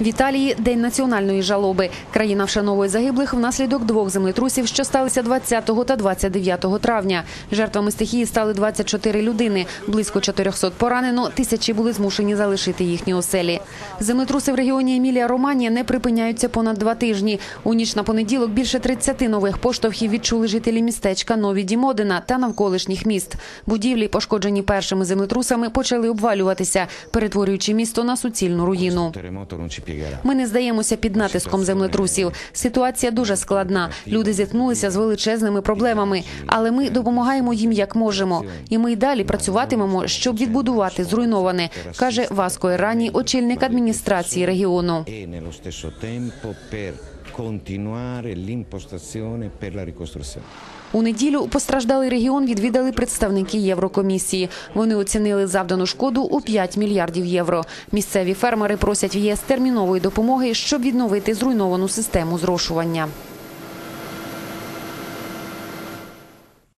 В Італії день національної жалоби. Країна вшановує загиблих внаслідок двох землетрусів, що сталися 20 та 29 травня. Жертвами стихії стали 24 людини. Близько 400 поранено. Тисячі були змушені залишити їхні оселі. Землетруси в регіоні Емілія Романія не припиняються понад два тижні. У ніч на понеділок більше 30 нових поштовхів відчули жителі містечка Нові Дімодина та навколишніх міст. Будівлі, пошкоджені першими землетрусами, почали обвалюватися, перетворюючи місто на суцільну руїну. Ми не здаємося під натиском землетрусів. Ситуація дуже складна. Люди зіткнулися з величезними проблемами, але ми допомагаємо їм як можемо. І ми й далі працюватимемо, щоб відбудувати зруйноване, каже Васко Ерані, очільник адміністрації регіону. Continuare l'impostazione per la ricostruzione. У неділю постраждалий регіон відвідали представники Єврокомісії. Вони оцінили завдану шкоду у 5 мільярдів євро. Місцеві фермери просять в ЄС термінової допомоги, щоб відновити зруйновану систему зрошування.